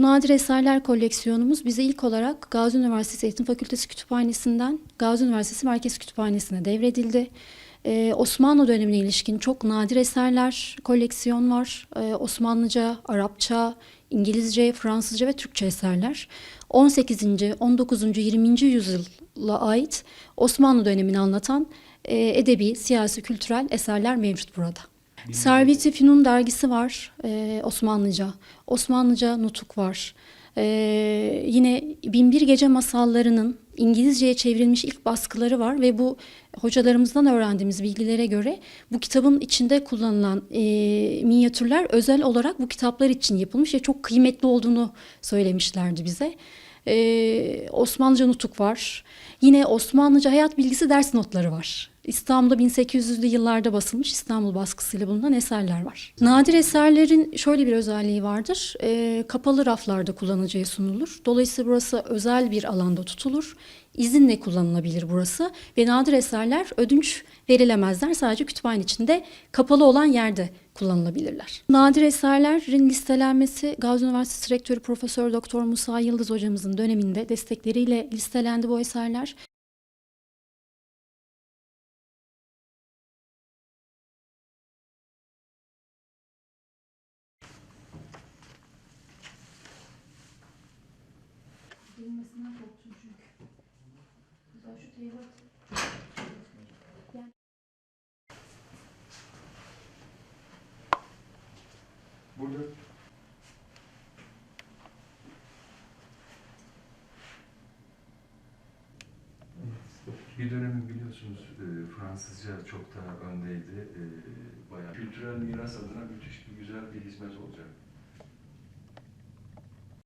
Nadir eserler koleksiyonumuz bize ilk olarak Gazi Üniversitesi Eğitim Fakültesi Kütüphanesi'nden Gazi Üniversitesi Merkez Kütüphanesi'ne devredildi. Ee, Osmanlı dönemine ilişkin çok nadir eserler koleksiyon var. Ee, Osmanlıca, Arapça, İngilizce, Fransızca ve Türkçe eserler. 18. 19. 20. yüzyıla ait Osmanlı dönemini anlatan e, edebi, siyasi, kültürel eserler mevcut burada. Servet-i Fünun dergisi var e, Osmanlıca. Osmanlıca nutuk var. E, yine Binbir Gece Masalları'nın İngilizceye çevrilmiş ilk baskıları var ve bu hocalarımızdan öğrendiğimiz bilgilere göre bu kitabın içinde kullanılan e, minyatürler özel olarak bu kitaplar için yapılmış ve çok kıymetli olduğunu söylemişlerdi bize. Ee, Osmanlıca nutuk var. Yine Osmanlıca hayat bilgisi ders notları var. İstanbul'da 1800'lü yıllarda basılmış İstanbul baskısıyla bulunan eserler var. Nadir eserlerin şöyle bir özelliği vardır. Ee, kapalı raflarda kullanıcıya sunulur. Dolayısıyla burası özel bir alanda tutulur. İzinle kullanılabilir burası ve nadir eserler ödünç verilemezler. Sadece kütüphane içinde kapalı olan yerde kullanılabilirler. Nadir eserlerin listelenmesi Gazi Üniversitesi Rektörü Profesör Doktor Musa Yıldız hocamızın döneminde destekleriyle listelendi bu eserler. Bilmesinden korktum çünkü. Güzel şu teyze Burada bir dönem biliyorsunuz e, Fransızca çok daha öndeydi. E, bayağı kültürel miras adına müthiş bir güzel bir hizmet olacak.